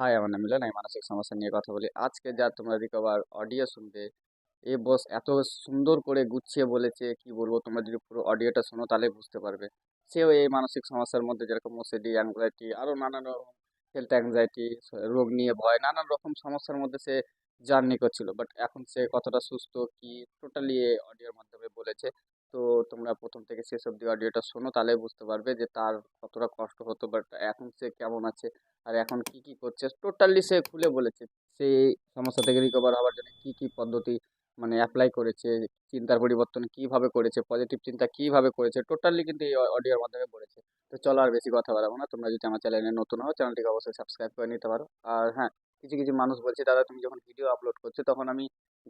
High, আমার নাম মিলন। আমি মানসিক সমস্যা নিয়ে কথা বলি। আজকে যা তোমরা রিকভার অডিও শুনবে, এ বস এত সুন্দর করে গুছিয়ে বলেছে, কি বলব? তোমরা যদি পুরো অডিওটা শোনো, তাহলে বুঝতে পারবে। সেও এই মানসিক সমস্যার মধ্যে যেরকম ওসিডি অ্যাংজাইটি আরও নানান রকম হেলথ অ্যাংজাইটি রোগ নিয়ে ভয়, নানান রকম সমস্যার মধ্যে সে জার্নি করছিল। বাট এখন সে কতটা সুস্থ, কি টোটালি অডিওর মাধ্যমে বলেছে। তো তোমরা প্রথম থেকে শেষ অবধি অডিওটা শোনো, তাহলে বুঝতে পারবে যে তার কতটা কষ্ট হতো বাট এখন সে কেমন আছে আর এখন কি কি করছে? টোটালি সে খুলে বলেছে। সে সমস্যা থেকে রিকভার হওয়ার জন্য কি কি পদ্ধতি মানে অ্যাপ্লাই করেছে? চিন্তার পরিবর্তন কীভাবে করেছে? পজিটিভ চিন্তা কীভাবে করেছে? টোটালি কিন্তু এই অডিওর মাধ্যমে বলেছে। তো চলো আর বেশি কথা বলাবো না। তোমরা যদি আমার চ্যানেলে নতুন হও চ্যানেলটিকে অবশ্যই সাবস্ক্রাইব করে নিতে পারো। আর হ্যাঁ কিছু কিছু মানুষ বলছে, দাদা, তুমি যখন ভিডিও আপলোড করছ, তখন আমি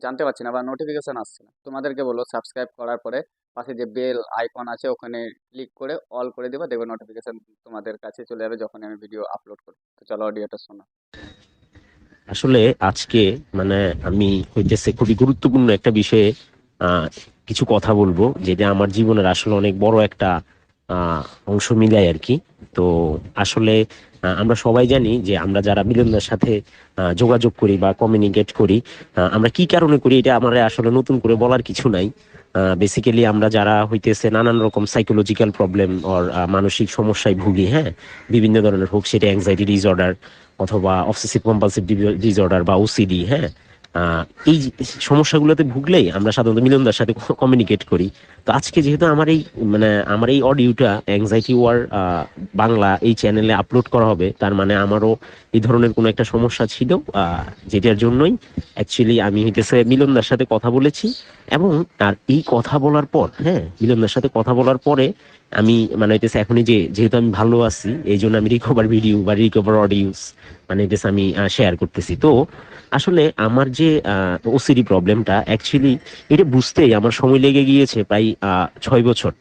জানতে পারছি না বা নোটিফিকেশান আসছে না। তোমাদেরকে বলো সাবস্ক্রাইব করার পরে পাশে যে বেল আইকন আছে, ওখানে ক্লিক করে অল করে দেবে, দেখবে নোটিফিকেশান তোমাদের কাছে চলে যাবে যখন আমি ভিডিও আপলোড করি তো চলো অডিওটা শোনো। আসলে আজকে মানে আমি হইতেছে খুবই গুরুত্বপূর্ণ একটা বিষয়ে কিছু কথা বলব, যেটা আমার জীবনের আসলে অনেক বড় একটা অংশ মিলায় আর কি। তো আসলে আমরা সবাই জানি যে আমরা যারা মিলনদের সাথে যোগাযোগ করি বা কমিউনিকেট করি আমরা কি কারণে করি এটা আমার আসলে নতুন করে বলার কিছু নাই। বেসিক্যালি আমরা যারা হইতেছে নানান রকম সাইকোলজিক্যাল প্রবলেম ওর মানসিক সমস্যায় ভুগি হ্যাঁ? বিভিন্ন ধরনের হোক, সেটা অ্যাংজাইটি ডিসঅর্ডার অথবা অবসেসিভ কম্পালসিভ ডিসঅর্ডার বা ওসিডি হ্যাঁ? এই সমস্যাগুলোতে ভুগলেই আমরা সাধারণত মিলনদার সাথে কমিউনিকেট করি। তো আজকে যেহেতু আমার এই মানে আমার এই অডিওটা অ্যাংজাইটি ওয়ার বাংলা এই চ্যানেলে আপলোড করা হবে, তার মানে আমারও এই ধরনের কোনো একটা সমস্যা ছিল যেটার জন্যই অ্যাকচুয়ালি আমি হইতেছে মিলনদার সাথে কথা বলেছি এবং আর এই কথা বলার পর হ্যাঁ মিলনদার সাথে কথা বলার পরে আমি মানে হইতেছে এখনই যে, যেহেতু আমি ভালো আছি এই জন্য আমি রিকভার ভিডিও বা রিকভার অডিওস মানে হইতেছে আমি শেয়ার করতেছি। তো আসলে আমার যে ওসিডি প্রবলেমটা অ্যাকচুয়ালি এটা বুঝতেই আমার সময় লেগে গিয়েছে প্রায় ছয় বছর।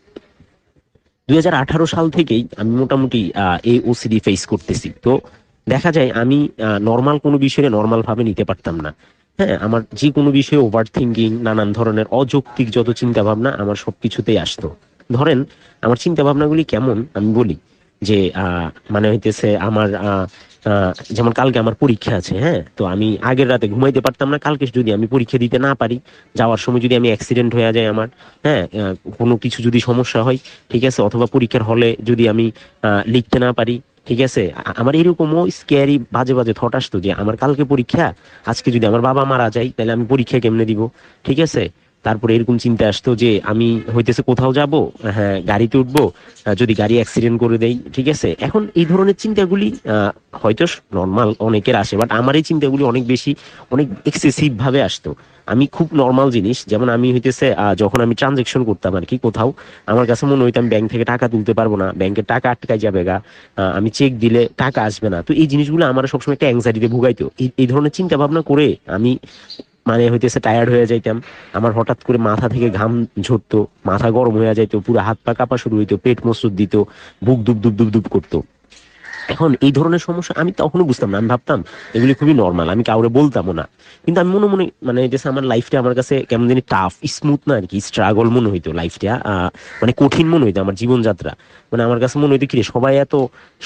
দুই হাজার আঠারো সাল থেকেই আমি মোটামুটি এই ওসিডি ফেস করতেছি। তো দেখা যায় আমি নর্মাল কোনো বিষয়ে নর্মাল ভাবে নিতে পারতাম না। হ্যাঁ আমার যে কোনো বিষয়ে ওভার থিঙ্কিং নানান ধরনের অযৌক্তিক যত চিন্তা ভাবনা আমার সবকিছুতেই আসতো। ধরেন আমার চিন্তা ভাবনাগুলি কেমন? আমি বলি যে মানে হইতেছে আমার আহ, যেমন কালকে আমার পরীক্ষা আছে হ্যাঁ? তো আমি আগের রাতে ঘুমাইতে পারতাম না, কালকে যদি আমি পরীক্ষা দিতে না পারি, যাওয়ার সময় যদি আমি অ্যাক্সিডেন্ট হয়ে যায় আমার হ্যাঁ? কোনো কিছু যদি সমস্যা হয়, ঠিক আছে? অথবা পরীক্ষার হলে যদি আমি লিখতে না পারি, ঠিক আছে? আমার এরকমও স্কেয়ারি বাজে বাজে থট আসতো যে, আমার কালকে পরীক্ষা, আজকে যদি আমার বাবা মারা যায়, তাহলে আমি পরীক্ষা কেমনে দিব, ঠিক আছে? তারপরে এরকম চিন্তা আসতো যে আমি হইতেছে কোথাও যাব হ্যাঁ গাড়িতে উঠবো যদি গাড়ি অ্যাক্সিডেন্ট করে দেই, ঠিক আছে? এখন এই ধরনের চিন্তাগুলি হয়তো নর্মাল অনেকের আসে বাট আমার এই চিন্তাগুলি অনেক বেশি, অনেক এক্সেসিভ ভাবে আসতো। আমি খুব নর্মাল জিনিস, যেমন আমি হইতেছে যখন আমি ট্রানজেকশন করতাম আর কি কোথাও, আমার কাছে মনে হইতো আমি ব্যাংক থেকে টাকা তুলতে পারব না ব্যাংকের টাকা আটকায় যাবে গা আমি চেক দিলে টাকা আসবে না। তো এই জিনিসগুলো আমার সবসময় একটা অ্যাংজাইটিতে ভুগাইতো। এই- এই ধরনের চিন্তা ভাবনা করে আমি মানে হইতেছে টায়ার্ড হয়ে যাইতাম। আমার হঠাৎ করে মাথা থেকে ঘাম ঝরতো, মাথা গরম হয়ে যাইতো, পুরো হাত পা কাঁপা শুরু হইতো, পেট মসুদ দিত, বুক দুব দুব দুব দুব করতো। এখন এই ধরনের সমস্যা আমি তখনও বুঝতাম না। আমি ভাবতাম, এগুলি খুবই নর্মাল আমি কাউরে বলতামও না। কিন্তু আমি মনে মনে মানে যে আমার লাইফটা আমার কাছে কেমন জানি টাফ স্মুথ না আর কি স্ট্রাগল মনে হইতো লাইফটা মানে কঠিন মনে হইতো আমার জীবনযাত্রা। মানে আমার কাছে মনে হইতো কি সবাই এত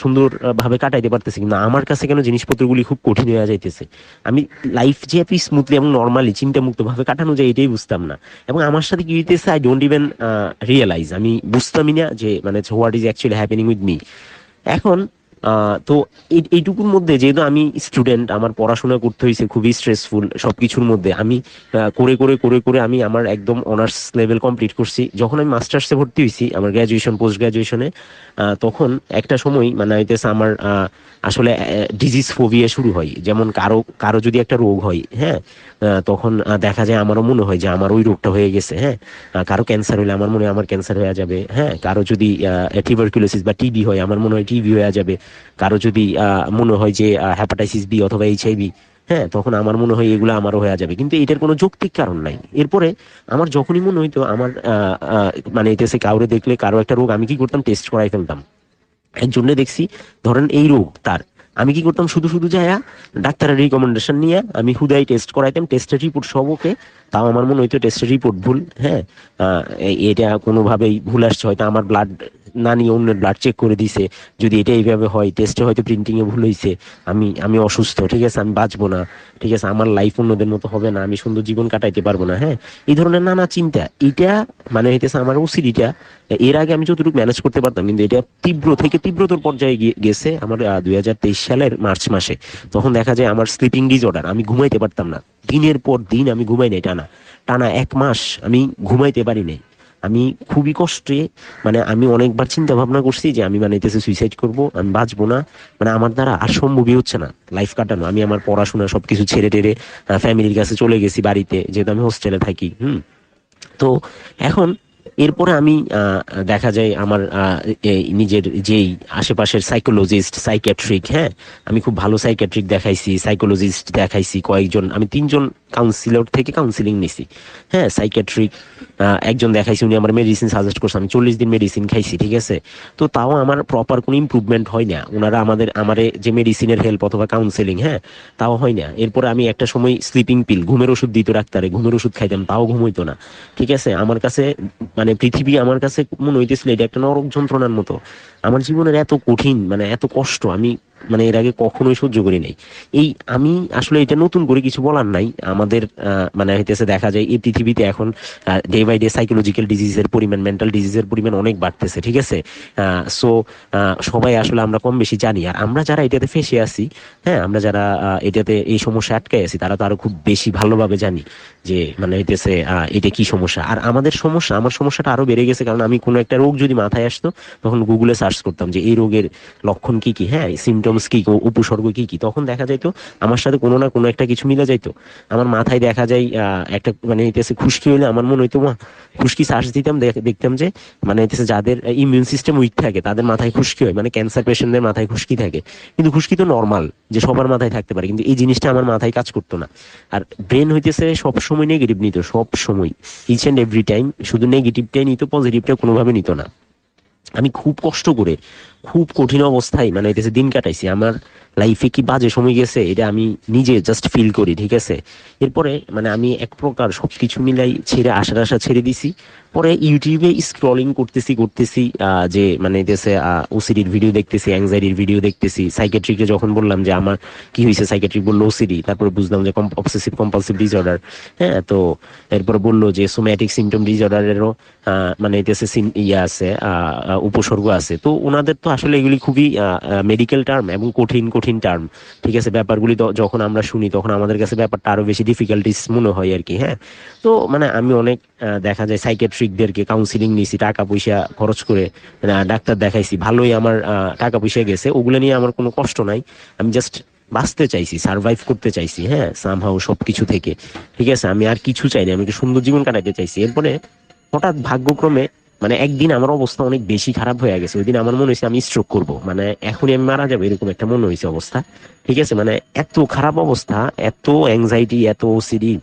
সুন্দর ভাবে কাটাইতে পারতেছে, কিন্তু আমার কাছে কেন জিনিসপত্রগুলি খুব কঠিন হয়ে যাইতেছে? আমি লাইফ যে এত স্মুথলি এবং নর্মালি চিন্তামুক্ত ভাবে কাটানো যায়, এটাই বুঝতাম না। এবং আমার সাথে কি হইতেছে আই ডোন্ট ইভেন রিয়েলাইজ আমি বুঝতামই না যে মানে what is actually happening with me এখন তো এই- এইটুকুর মধ্যে যেহেতু আমি স্টুডেন্ট আমার পড়াশোনা করতে হয়েছে খুবই স্ট্রেসফুল সবকিছুর মধ্যে। আমি করে করে করে করে আমি আমার একদম অনার্স লেভেল কমপ্লিট করছি। যখন আমি মাস্টার্সে ভর্তি হয়েছি আমার গ্র্যাজুয়েশন পোস্ট গ্র্যাজুয়েশনে তখন একটা সময় মানে হইতেছে আমার আসলে ডিজিজ ফোবিয়া শুরু হয়। যেমন কারও কারও যদি একটা রোগ হয় হ্যাঁ তখন দেখা যায় আমারও মনে হয় যে আমার ওই রোগটা হয়ে গেছে হ্যাঁ। কারও ক্যান্সার হলে আমার মনে হয় আমার ক্যান্সার হয়ে যাবে হ্যাঁ। কারও যদি টিউবারকুলোসিস বা টিবি হয়, আমার মনে হয় টিবি হয়ে যাবে। কারও যদি মনে হয় যে হ্যাপাটাইসিস বি অথবা এইচআইভি হ্যাঁ তখন আমার মনে হয় এগুলো আমারও হয়ে যাবে। কিন্তু এটার কোনো যৌক্তিক কারণ নাই। এরপরে আমার যখনই মনে হইতো আমার মানে এতেছে কাউরে দেখলে কারও একটা রোগ, আমি কি করতাম? টেস্ট করাই ফেলতাম। এর জন্য দেখছি, ধরেন এই রোগ তার আমি কি করতাম? শুধু শুধু যায়া ডাক্তারের রিকমেন্ডেশন নিয়ে আমি হুদাই টেস্ট করাইতাম। টেস্টের রিপোর্ট সব ওকে। তাও আমার মনে হইতো টেস্টের রিপোর্ট ভুল হ্যাঁ? এটা কোনোভাবেই ভুল আসছে। হয়তো আমার ব্লাড না নিয়ে অন্যের ব্লাড চেক করে দিছে। যদি এটা এইভাবে হয় টেস্টে হয়তো প্রিন্টিং এ ভুল হয়েছে আমি আমি অসুস্থ, ঠিক আছে? আমি বাঁচবো না। ঠিক আছে? আমার লাইফ অন্যদের মতো হবে না। আমি সুন্দর জীবন কাটাইতে পারব না হ্যাঁ? এই ধরনের নানা চিন্তা। এটা মানে হইতেছে আমার ওসিডিটা এর আগে আমি যতটুকু ম্যানেজ করতে পারতাম, কিন্তু এটা তীব্র থেকে তীব্রতর পর্যায়ে গিয়ে- গেছে। আমার দুই হাজার তেইশ সালের মার্চ মাসে, তখন দেখা যায় আমার স্লিপিং ডিসঅর্ডার আমি ঘুমাইতে পারতাম না। দিনের পর দিন আমি ঘুমাই নাই টানা। টানা এক মাস আমি ঘুমাইতে পারি নাই। আমি খুবই কষ্টে মানে আমি অনেকবার চিন্তা ভাবনা করছি যে আমি মানে এতেছে সুইসাইড করব, আমি বাঁচবো না। মানে আমার দ্বারা আর সম্ভবই হচ্ছে না লাইফ কাটানো। আমি আমার পড়াশোনা সবকিছু ছেড়ে টেড়ে ফ্যামিলির কাছে চলে গেছি বাড়িতে, যেহেতু আমি হোস্টেলে থাকি, হুম। তো এখন এরপরে আমি দেখা যায় আমার নিজের যেই আশেপাশের সাইকোলজিস্ট সাইকিয়াট্রিক হ্যাঁ? আমি খুব ভালো সাইকিয়াট্রিক দেখাইছি সাইকোলজিস্ট দেখাইছি কয়েকজন, আমি তিনজন কাউন্সিলর থেকে কাউন্সিলিং নিছি হ্যাঁ? সাইকিয়াট্রিক একজন দেখাইছি, উনি আমার মেডিসিন সাজেস্ট করছে, আমি চল্লিশ দিন মেডিসিন খাইছি, ঠিক আছে? তো তাও আমার প্রপার কোনো ইমপ্রুভমেন্ট হয় না ওনারা আমাদের, আমার যে মেডিসিনের হেল্প অথবা কাউন্সেলিং হ্যাঁ? তাও হয় না। এরপরে আমি একটা সময় স্লিপিং পিল ঘুমের ওষুধ দিত ডাক্তারে, ঘুমের ওষুধ খাইতাম, তাও ঘুম হইতো না, ঠিক আছে? আমার কাছে মানে পৃথিবী আমার কাছে মনে হইতেছিল এটা একটা নরক যন্ত্রণার মতো। আমার জীবনের এত কঠিন মানে এত কষ্ট, আমি মানে এর আগে কখনোই সহ্য করি নাই। এই আমি আসলে এটা নতুন করে কিছু বলার নাই। আমাদের মানে হইতেছে দেখা যায় এই পৃথিবীতে এখন ডে বাই ডে সাইকোলজিক্যাল ডিজিজের পরিমাণ মেন্টাল ডিজিজের পরিমাণ অনেক বাড়তেছে, ঠিক আছে? সো সবাই আসলে আমরা কম বেশি জানি। আর আমরা যারা এটাতে ফেসে আছি হ্যাঁ আমরা যারা এটাতে এই সমস্যা আটকে আছি, তারা তো আরও খুব বেশি ভালোভাবে জানি যে মানে হইতেছে এটা কি সমস্যা। আর আমাদের সমস্যা, আমার সমস্যাটা আরও বেড়ে গেছে, কারণ আমি কোনো একটা রোগ যদি মাথায় আসতো, তখন গুগলে সার্চ করতাম যে এই রোগের লক্ষণ কি কি হ্যাঁ সিমটমস কি উপসর্গ কি কি? তখন দেখা যাইতো আমার সাথে কোনো না কোনো একটা কিছু মিলে যাইতো। আমার মাথায় দেখা যায় একটা মানে হইতেছে খুশকি হইলে আমার মনে হইতো খুশকি সার্চ দিতাম দেখতাম যে মানে হইতেছে যাদের ইমিউন সিস্টেম উইক থাকে, তাদের মাথায় খুশকি হয়। মানে ক্যান্সার পেশেন্টদের মাথায় খুশকি থাকে। কিন্তু খুশকি তো নর্মাল যে সবার মাথায় থাকতে পারে। কিন্তু এই জিনিসটা আমার মাথায় কাজ করতো না। আর ব্রেন হইতেছে সব সময় নেগেটিভ নিত সব সময় ইচ এন্ড এভরি টাইম শুধু নেগেটিভটাই নিত পজিটিভটা কোনোভাবে নিত না। আমি খুব কষ্ট করে, খুব কঠিন অবস্থায় মানে এটা দিন কাটাইছি, আমার লাইফে কি বাজে সময় গেছে, এটা আমি নিজে জাস্ট ফিল করি, ঠিক আছে? এরপরে মানে আমি এক প্রকার সবকিছু মিলাই ছেড়ে আশা আশা ছেড়ে দিছি। পরে ইউটিউবে স্ক্রলিং করতেছি করতেছি যে মানে এতেছে ওসিডির ভিডিও দেখতেছি অ্যাংজাইটির ভিডিও দেখতেছি। সাইকেট্রিকে যখন বললাম যে, আমার কি হয়েছে সাইকেট্রিক বলল ওসিডি তারপরে বুঝলাম যে অবসেসিভ কম্পালসিভ ডিসঅর্ডার হ্যাঁ? তো এরপর বলল যে সোম্যাটিক সিমটম ডিসঅর্ডারেরও মানে সিম- ইয়ে আছে উপসর্গ আছে। তো ওনাদের তো আসলে এগুলি খুবই মেডিকেল টার্ম এবং কঠিন কঠিন টার্ম ঠিক আছে? ব্যাপারগুলি যখন আমরা শুনি, তখন আমাদের কাছে ব্যাপারটা আরও বেশি ডিফিকাল্টিস মনে হয় আর কি হ্যাঁ? তো মানে আমি অনেক দেখা যায় সাইকেট্রিকদেরকে কাউন্সিলিং নিয়েছি টাকা পয়সা খরচ করে আহ, ডাক্তার দেখাইছি ভালোই আমার টাকা পয়সা গেছে। ওগুলো নিয়ে আমার কোনো কষ্ট নাই। আমি জাস্ট বাঁচতে চাইছি সার্ভাইভ করতে চাইছি হ্যাঁ সামহাও সবকিছু থেকে। ঠিক আছে? আমি আর কিছু চাই না আমি একটা সুন্দর জীবন কাটাতে চাইছি। এরপরে হঠাৎ ভাগ্যক্রমে মানে একদিন আমার অবস্থা অনেক বেশি খারাপ হয়ে গেছে। ওই দিন আমার মনে হয়েছে আমি স্ট্রোক করব। মানে এখনই আমি মারা যাব এরকম একটা মনে হয়েছে অবস্থা। ঠিক আছে? মানে এত খারাপ অবস্থা এত অ্যাংজাইটি এত ওসিডি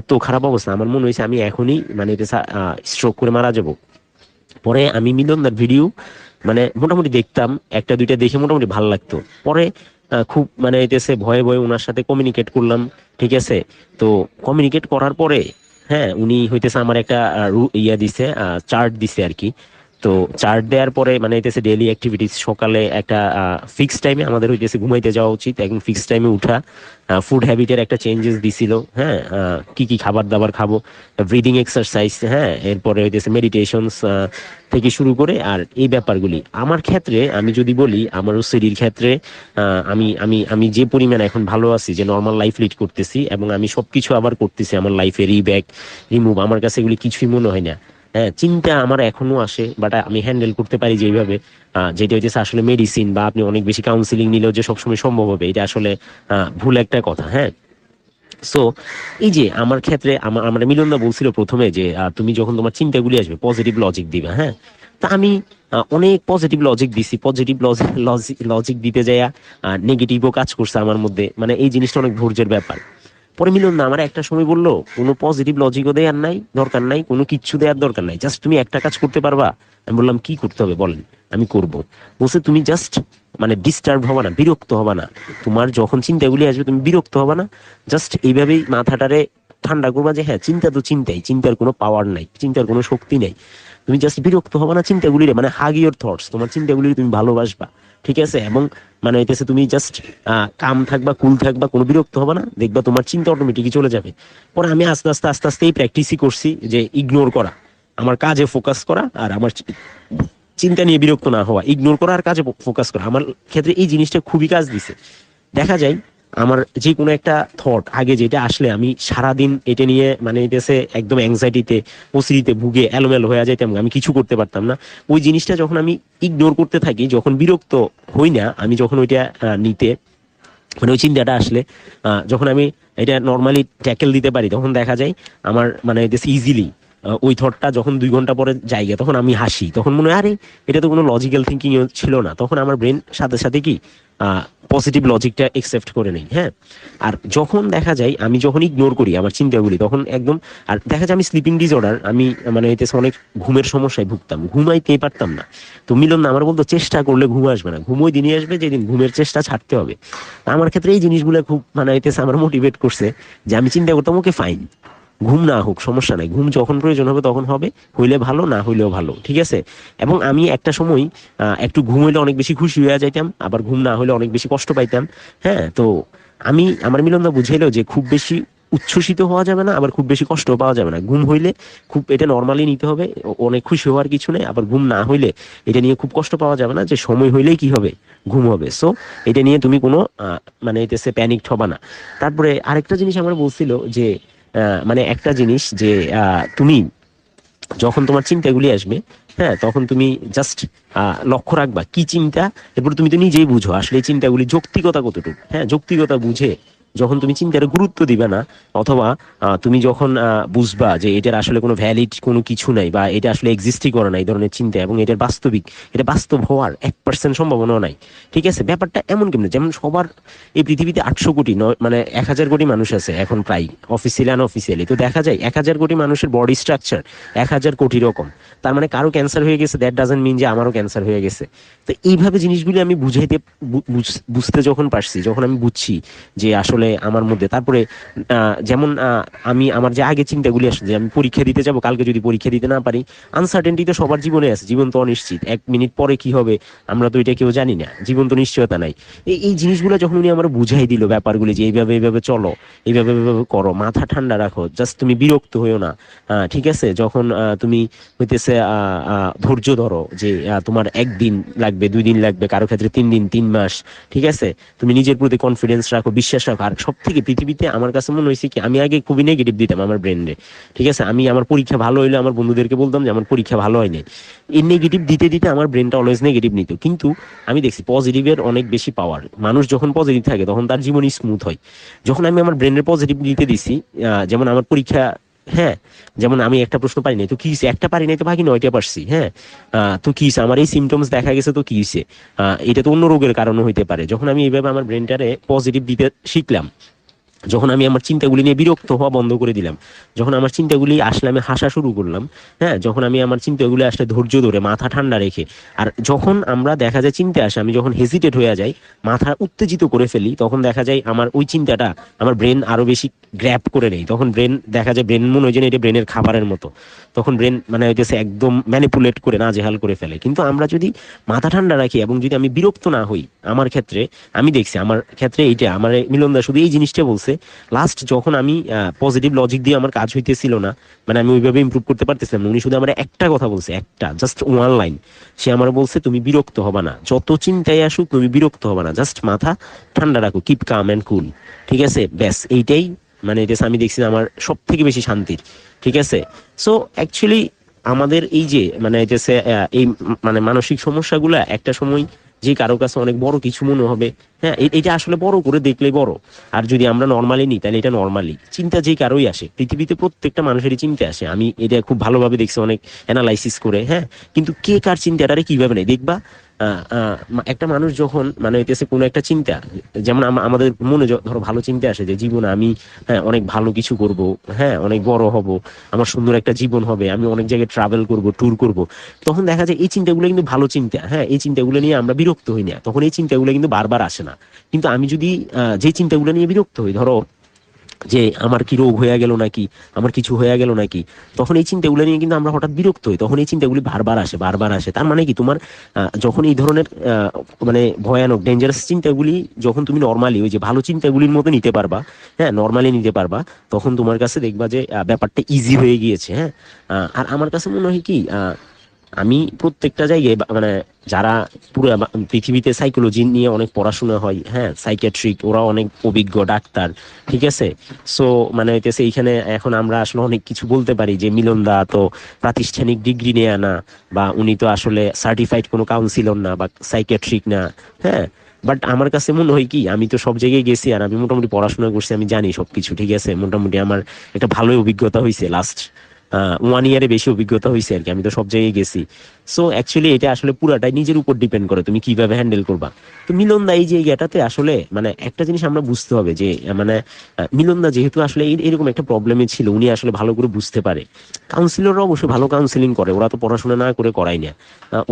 এত খারাপ অবস্থা, আমার মনে হয়েছে আমি এখনই মানে স্ট্রোক করে মারা যাব। পরে আমি মিলনদার ভিডিও মানে মোটামুটি দেখতাম, একটা দুইটা দেখে মোটামুটি ভালো লাগতো। পরে খুব মানে এতেছে ভয়ে ভয়ে ওনার সাথে কমিউনিকেট করলাম, ঠিক আছে? তো কমিউনিকেট করার পরে হ্যাঁ উনি হইতেছে আমার একটা ইয়া দিছে চার্ট দিছে আর কি। তো চার্ট দেওয়ার পরে মানে হইতেছে ডেইলি অ্যাক্টিভিটিস সকালে একটা ফিক্স টাইমে আমাদের হইতেছে ঘুমাইতে যাওয়া উচিত। একদম ফিক্স টাইমে উঠা ফুড হ্যাবিটের একটা চেঞ্জেস দিছিল হ্যাঁ কি কি খাবার দাবার খাব ব্রিদিং এক্সারসাইজ হ্যাঁ এরপরে হইতেছে মেডিটেশনস থেকে শুরু করে আর এই ব্যাপারগুলি। আমার ক্ষেত্রে, আমি যদি বলি, আমার সিডির ক্ষেত্রে আমি আমি আমি যে পরিমাণ এখন ভালো আছি, যে নর্মাল লাইফ লিড করতেছি এবং আমি সবকিছু আবার করতেছি, আমার লাইফে রিব্যাক রিমুভ আমার কাছে এগুলি কিছুই মনে হয় না। হ্যাঁ চিন্তা আমার এখনও আসে বাট আমি হ্যান্ডেল করতে পারি যেভাবে। যেটা হইতেছে আসলে মেডিসিন বা আপনি অনেক বেশি কাউন্সিলিং নিলেও যে সবসময় সম্ভব হবে, এটা আসলে ভুল একটা কথা হ্যাঁ। সো এই যে আমার ক্ষেত্রে আমার আমার মিলনদা বলছিল প্রথমে যে তুমি যখন তোমার চিন্তাগুলি আসবে পজিটিভ লজিক দিবে হ্যাঁ। তা আমি অনেক পজিটিভ লজিক দিছি পজিটিভ লজিক লজিক দিতে যাইয়া নেগেটিভও কাজ করছে আমার মধ্যে মানে এই জিনিসটা অনেক ধৈর্যের ব্যাপার। পরে মিলন না, আমার একটা সময় বলল, কোনো পজিটিভ লজিকও দেওয়ার নাই, দরকার নাই, কোনো কিচ্ছু দেওয়ার দরকার নাই জাস্ট তুমি একটা কাজ করতে পারবা। আমি বললাম, কি করতে হবে, বলেন, আমি করব। বলছে, তুমি জাস্ট মানে ডিস্টার্ব হবে না, বিরক্ত হবে না। তোমার যখন চিন্তাগুলি আসবে, তুমি বিরক্ত হবে না। জাস্ট এইভাবেই মাথাটারে ঠান্ডা করবা যে হ্যাঁ চিন্তা তো চিন্তাই, চিন্তার কোনো পাওয়ার নাই, চিন্তার কোনো শক্তি নাই। তুমি জাস্ট বিরক্ত হবে না চিন্তাগুলিরে মানে হাগ ইউর থটস তোমার চিন্তাগুলি তুমি ভালোবাসবা। ঠিক আছে? এবং মানে হইতেছে তুমি জাস্ট কাম থাকবা, কুল থাকবা, কোনো বিরক্ত হবে না। দেখবা তোমার চিন্তা অটোমেটিকই চলে যাবে। পরে আমি আস্তে আস্তে আস্তে আস্তে এই প্র্যাকটিসই করছি যে ইগনোর করা। আমার কাজে ফোকাস করা আর আমার চিন্তা নিয়ে বিরক্ত না হওয়া। ইগনোর করা আর কাজে ফোকাস করা। আমার ক্ষেত্রে এই জিনিসটা খুবই কাজ দিছে। দেখা যায় আমার যে কোনো একটা থট আগে যেটা আসলে আমি সারাদিন এটা নিয়ে মানে এটাছে একদম অ্যাংজাইটিতে ওসিরিতে ভুগে এলোমেলো হয়ে যাইতাম, আমি কিছু করতে পারতাম না। ওই জিনিসটা যখন আমি ইগনোর করতে থাকি, যখন বিরক্ত হই না, আমি যখন ওইটা নিতে মানে ওই চিন্তাটা আসলে যখন আমি এটা নর্মালি ট্যাকেল দিতে পারি, তখন দেখা যায় আমার মানে ইজিলি ওই থটটা যখন দুই ঘণ্টা পরে জায়গা, তখন আমি হাসি। তখন মনে হয়, আরে, এটা তো কোনো লজিক্যাল থিঙ্কিং ছিল না। তখন আমার ব্রেন সাথে সাথে কি পজিটিভ লজিকটা একসেপ্ট করে নেই হ্যাঁ? আর যখন দেখা যায়, আমি যখন ইগনোর করি আমার চিন্তাগুলি, তখন একদম, আর দেখা যায় আমি স্লিপিং ডিসঅর্ডার আমি মানে এতে অনেক ঘুমের সমস্যায় ভুগতাম, ঘুমাইতেই পারতাম না। তো মিলন না, আমার বলতো চেষ্টা করলে ঘুম আসবে না ঘুম ওই দিনই আসবে যেদিন ঘুমের চেষ্টা ছাড়তে হবে। আমার ক্ষেত্রে এই জিনিসগুলো খুব মানে হইতেছে আমার মোটিভেট করছে যে আমি চিন্তা করতাম ওকে ফাইন ঘুম না হোক, সমস্যা নাই। ঘুম যখন প্রয়োজন হবে তখন হবে, হইলে ভালো, না হইলেও ভালো, ঠিক আছে? এবং আমি একটা সময় একটু ঘুম হইলে অনেক বেশি খুশি হয়ে যাইতাম, আবার ঘুম না হইলে অনেক বেশি কষ্ট পাইতাম হ্যাঁ? তো আমি, আমার মিলনদা বুঝাইলো যে খুব বেশি উচ্ছ্বসিত হওয়া যাবে না, আবার খুব বেশি কষ্ট পাওয়া যাবে না। ঘুম হইলে খুব, এটা নর্মালি নিতে হবে অনেক খুশি হওয়ার কিছু নেই, আবার ঘুম না হইলে এটা নিয়ে খুব কষ্ট পাওয়া যাবে না যে সময় হইলেই কি হবে? ঘুম হবে। সো এটা নিয়ে তুমি কোনো মানে এতেছে প্যানিকড হবে না। তারপরে আরেকটা জিনিস আমার বলছিল যে মানে একটা জিনিস যে তুমি যখন তোমার চিন্তাগুলি আসবে হ্যাঁ তখন তুমি জাস্ট লক্ষ্য রাখবা। কি চিন্তা? এরপর তুমি তো নিজেই বুঝো আসলে এই চিন্তাগুলি যৌক্তিকতা কতটুকু? হ্যাঁ যৌক্তিকতা বুঝে যখন তুমি চিন্তার গুরুত্ব দিবে না, অথবা তুমি যখন বুঝবা যে এটার আসলে কোনো ভ্যালিড কোনো কিছু নাই বা এটা আসলে এক্সিস্টই করে না এই ধরনের চিন্তা এবং এটার বাস্তবিক, এটা বাস্তব হওয়ার এক পার্সেন্ট সম্ভাবনাও নাই। ঠিক আছে? ব্যাপারটা এমন কেমন? যেমন সবার এই পৃথিবীতে আটশো কোটি মানে এক হাজার কোটি মানুষ আছে এখন প্রায় অফিসিয়ালি আনঅফিসিয়ালি তো দেখা যায় এক হাজার কোটি মানুষের বডি স্ট্রাকচার এক হাজার কোটি রকম। তার মানে কারও ক্যান্সার হয়ে গেছে দ্যাট ডাজেন্ট মিন যে আমারও ক্যান্সার হয়ে গেছে। তো এইভাবে জিনিসগুলি আমি বুঝাইতে বুঝতে যখন পারছি, যখন আমি বুঝছি যে আসলে আমার মধ্যে। তারপরে যেমন আমি আমার যে আগে চিন্তাগুলি আসে যে আমি পরীক্ষা দিতে যাব, কালকে যদি পরীক্ষা দিতে না পারি আনসার্টেনটি তো সবার জীবনে আছে, জীবন তো অনিশ্চিত। এক মিনিট পরে কি হবে, আমরা তো এটা কেউ জানি না, জীবন তো নিশ্চয়তা নাই। এই জিনিসগুলো যখন উনি আমার বুঝাই দিল, ব্যাপারগুলি যে এইভাবে এইভাবে চলো, এইভাবে এইভাবে করো, মাথা ঠান্ডা রাখো জাস্ট তুমি বিরক্ত হইও না। ঠিক আছে? যখন তুমি হইতেছে ধৈর্য ধরো, যে তোমার একদিন লাগবে, দুই দিন লাগবে, কারও ক্ষেত্রে তিন দিন, তিন মাস, ঠিক আছে? তুমি নিজের প্রতি কনফিডেন্স রাখো, বিশ্বাস রাখো সব থেকে পৃথিবীতে আমার কাছে মনে হয়েছে কি, আমি আগে খুবই নেগেটিভ দিতাম আমার ব্রেন্ডে ঠিক আছে? আমি আমার পরীক্ষা ভালো হইলে আমার বন্ধুদেরকে বলতাম যে আমার পরীক্ষা ভালো হয়নি এই নেগেটিভ দিতে দিতে আমার ব্রেনটা অলওয়েজ নেগেটিভ নিত। কিন্তু আমি দেখছি পজিটিভের অনেক বেশি পাওয়ার মানুষ যখন পজিটিভ থাকে, তখন তার জীবনই স্মুথ হয়। যখন আমি আমার ব্রেনের পজিটিভ দিতে দিছি যেমন আমার পরীক্ষা হ্যাঁ যেমন আমি একটা প্রশ্ন পারি নাই, তো কি একটা পারি নাই তো বাকি নয়টা পারছি হ্যাঁ? তো কি আমার এই সিমটমস দেখা গেছে তো কি এটা তো অন্য রোগের কারণে হইতে পারে। যখন আমি এইভাবে আমার ব্রেনটারে পজিটিভ দিতে শিখলাম যখন আমি আমার চিন্তাগুলি নিয়ে বিরক্ত হওয়া বন্ধ করে দিলাম, যখন আমার চিন্তাগুলি আসলে আমি হাসা শুরু করলাম হ্যাঁ যখন আমি আমার চিন্তাগুলি আসলে ধৈর্য ধরে, মাথা ঠান্ডা রেখে, আর যখন আমরা দেখা যায় চিন্তা আসে, আমি যখন হেজিটেট হয়ে যাই, মাথা উত্তেজিত করে ফেলি, তখন দেখা যায় আমার ওই চিন্তাটা আমার ব্রেন আরও বেশি গ্র্যাপ করে নেই তখন ব্রেন দেখা যায় ব্রেন মনে হয় যে না এটা ব্রেনের খাবারের মতো। তখন ব্রেন মানে হইতেছে একদম ম্যানিপুলেট করে না জেহাল করে ফেলে। কিন্তু আমরা যদি মাথা ঠান্ডা রাখি এবং যদি আমি বিরক্ত না হই, আমার ক্ষেত্রে, আমি দেখছি আমার ক্ষেত্রে এইটা, আমার মিলনদা শুধু এই জিনিসটা বলছে লাস্ট যখন আমি পজিটিভ লজিক দিয়ে আমার কাজ হইতেছিল না মানে আমি ওইভাবে ইমপ্রুভ করতে পারতেছিলাম উনি শুধু আমার একটা কথা বলছে, একটা জাস্ট ওয়ান লাইন সে আমার বলছে, তুমি বিরক্ত হবা না। যত চিন্তায় আসুক, তুমি বিরক্ত হবা না। জাস্ট মাথা ঠান্ডা রাখো কিপ কাম অ্যান্ড কুল ঠিক আছে? ব্যাস, এইটাই মানে এটা আমি দেখছি আমার সব থেকে বেশি শান্তির। ঠিক আছে? সো অ্যাকচুয়ালি আমাদের এই যে মানে এই মানে মানসিক সমস্যাগুলা, একটা সময় যে কারও কাছে অনেক বড় কিছু মনে হবে হ্যাঁ এটা আসলে বড় করে দেখলে বড়। আর যদি আমরা নর্মালি নিই, তাহলে এটা নর্মালি চিন্তা যে কারোই আসে, পৃথিবীতে প্রত্যেকটা মানুষেরই চিন্তা আসে। আমি এটা খুব ভালোভাবে দেখছি অনেক অ্যানালাইসিস করে হ্যাঁ? কিন্তু কে কার চিন্তাটারে কীভাবে নেই দেখবা একটা মানুষ যখন মানে হইতেছে কোনো একটা চিন্তা, যেমন আমাদের মনে ধরো ভালো চিন্তা আসে যে, জীবনে আমি হ্যাঁ অনেক ভালো কিছু করব হ্যাঁ অনেক বড় হব, আমার সুন্দর একটা জীবন হবে, আমি অনেক জায়গায় ট্রাভেল করব ট্যুর করব। তখন দেখা যায় এই চিন্তাগুলো কিন্তু ভালো চিন্তা হ্যাঁ? এই চিন্তাগুলো নিয়ে আমরা বিরক্ত হই না। তখন এই চিন্তাগুলো কিন্তু বারবার আসে না। কিন্তু আমি যদি যে চিন্তাগুলো নিয়ে বিরক্ত হই, ধরো যে আমার কি রোগ হয়ে গেল নাকি, আমার কিছু হয়ে গেল নাকি, তখন এই চিন্তাগুলো নিয়ে কিন্তু আমরা হঠাৎ বিরক্ত হই। তখন এই চিন্তাগুলি বারবার আসে বারবার আসে। তার মানে কি, তোমার যখন এই ধরনের মানে ভয়ানক ডেঞ্জারাস চিন্তাগুলি যখন তুমি নর্মালি ওই যে ভালো চিন্তাগুলির মতো নিতে পারবা হ্যাঁ নর্মালি নিতে পারবা, তখন তোমার কাছে দেখবা যে ব্যাপারটা ইজি হয়ে গিয়েছে হ্যাঁ। আর আমার কাছে মনে হয় কি আমি প্রত্যেকটা জায়গায় মানে যারা পুরো পৃথিবীতে সাইকোলজি নিয়ে অনেক পড়াশোনা হয় হ্যাঁ সাইকিয়াট্রিক ওরা অনেক অভিজ্ঞ ডাক্তার, ঠিক আছে? সো মানে হইতেছে এইখানে এখন আমরা আসলে অনেক কিছু বলতে পারি যে মিলন দা তো প্রাতিষ্ঠানিক ডিগ্রি নিয়ে আনা বা উনি তো আসলে সার্টিফাইড কোনো কাউন্সিলর না বা সাইকিয়াট্রিক না হ্যাঁ? বাট আমার কাছে মনে হয় কি, আমি তো সব জায়গায় গেছি আর আমি মোটামুটি পড়াশোনা করছি, আমি জানি সবকিছু, ঠিক আছে? মোটামুটি আমার একটা ভালোই অভিজ্ঞতা হয়েছে লাস্ট ওয়ান ইয়ারে বেশি অভিজ্ঞতা হয়েছে আর কি আমি তো সব জায়গায় গেছি। সো অ্যাকচুয়ালি এটা আসলে পুরাটাই নিজের উপর ডিপেন্ড করে তুমি কীভাবে হ্যান্ডেল করবা। তো মিলনদা এই জায়গাটাতে আসলে মানে একটা জিনিস আমরা বুঝতে হবে যে মানে মিলনদা যেহেতু আসলে এরকম একটা প্রবলেমে ছিল, উনি আসলে ভালো করে বুঝতে পারে। কাউন্সিলররা অবশ্যই ভালো কাউন্সিলিং করে, ওরা তো পড়াশোনা না করে করাই না।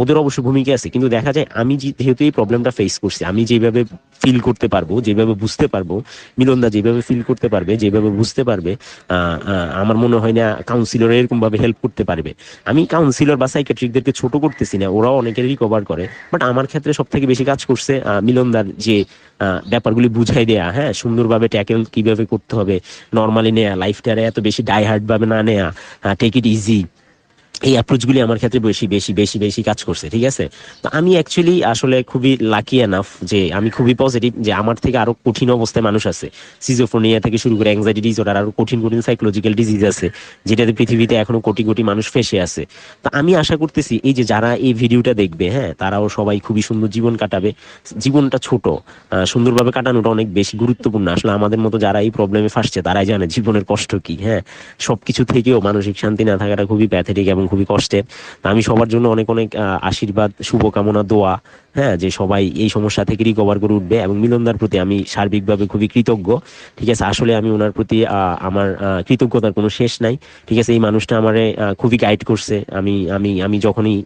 ওদের অবশ্যই ভূমিকা আছে, কিন্তু দেখা যায় আমি যেহেতু এই প্রবলেমটা ফেস করছি, আমি যেভাবে ফিল করতে পারব, যেভাবে বুঝতে পারব, মিলনদা যেভাবে ফিল করতে পারবে, যেভাবে বুঝতে পারবে আমার মনে হয় না কাউন্সিলর এরকম ভাবে হেল্প করতে পারবে। আমি কাউন্সিলর বা সাইকেট্রিকদেরকে ছোট করতেছি না, ওরাও অনেকের রিকভার করে। বাট আমার ক্ষেত্রে সব থেকে বেশি কাজ করছে মিলনদার যে ব্যাপারগুলি বুঝাই দেয়া হ্যাঁ? সুন্দরভাবে ট্যাকেল কীভাবে করতে হবে নর্মালি নেয়া লাইফটারে এত বেশি ডাই হার্ড ভাবে না নেয়া টেক ইট ইজি এই অ্যাপ্রোচগুলি আমার ক্ষেত্রে বেশি বেশি বেশি বেশি কাজ করছে, ঠিক আছে? তো আমি অ্যাকচুয়ালি আসলে খুবই লাকি এনাফ যে আমি খুবই পজিটিভ যে আমার থেকে আরও কঠিন অবস্থায় মানুষ আছে। সিজোফোনিয়া থেকে শুরু করে অ্যাংজাইটি ডিসঅর্ডার আরও কঠিন কঠিন সাইকোলজিক্যাল ডিজিজ আছে, যেটাতে পৃথিবীতে এখনও কোটি কোটি মানুষ ফেসে আছে। তো আমি আশা করতেছি, এই যে যারা এই ভিডিওটা দেখবে হ্যাঁ তারাও সবাই খুবই সুন্দর জীবন কাটাবে। জীবনটা ছোট সুন্দরভাবে কাটানোটা অনেক বেশি গুরুত্বপূর্ণ। আসলে আমাদের মতো যারা এই প্রবলেমে ফাঁসছে, তারাই জানে জীবনের কষ্ট কি হ্যাঁ? সবকিছু থেকেও মানসিক শান্তি না থাকাটা খুবই প্যাথেটিক এবং খুবই কষ্টের আমি সবার জন্য অনেক অনেক আশীর্বাদ শুভকামনা দোয়া হ্যাঁ যে সবাই এই সমস্যা থেকে রিকভার করে উঠবে এবং মিলনদার প্রতি আমি সার্বিকভাবে খুবই কৃতজ্ঞ। ঠিক আছে, আসলে আমি ওনার প্রতি আমার কৃতজ্ঞতার কোনো শেষ নাই। ঠিক আছে, এই মানুষটা আমারে খুবই গাইড করছে। আমি আমি আমি যখনই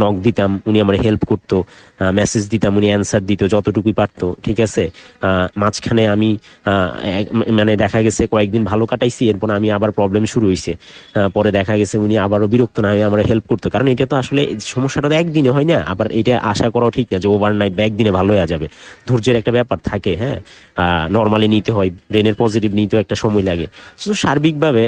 নক দিতাম, উনি আমার হেল্প করতো মেসেজ দিতাম, উনি অ্যান্সার দিত, যতটুকুই পারতো। ঠিক আছে মাঝখানে আমি মানে দেখা গেছে কয়েকদিন ভালো কাটাইছি, এরপর আমি আবার প্রবলেম শুরু হয়েছে পরে দেখা গেছে উনি আবারও বিরক্ত না হয়ে আমার হেল্প করতো। কারণ এটা তো আসলে, সমস্যাটা তো একদিনে হয় না, আবার এটা আশা করাও ঠিক না যে ওভারনাইট বা একদিনে ভালো হয়ে যাবে। ধৈর্যের একটা ব্যাপার থাকে হ্যাঁ? নর্মালি নিতে হয় ব্রেনের পজিটিভ নিতেও একটা সময় লাগে। তো সার্বিকভাবে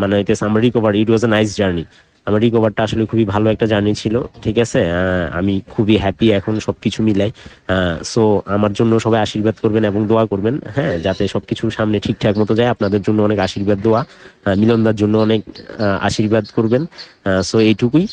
মানে হইতেছে আমার recover it was a nice journey আমার রিকভারটা আসলে খুবই ভালো একটা জার্নি ছিল, ঠিক আছে? আমি খুবই হ্যাপি এখন সবকিছু মিলাই। সো আমার জন্য সবাই আশীর্বাদ করবেন এবং দোয়া করবেন হ্যাঁ? যাতে সবকিছু সামনে ঠিকঠাক মতো যায়। আপনাদের জন্য অনেক আশীর্বাদ, দোয়া। মিলনদার জন্য অনেক আশীর্বাদ করবেন। সো এইটুকুই।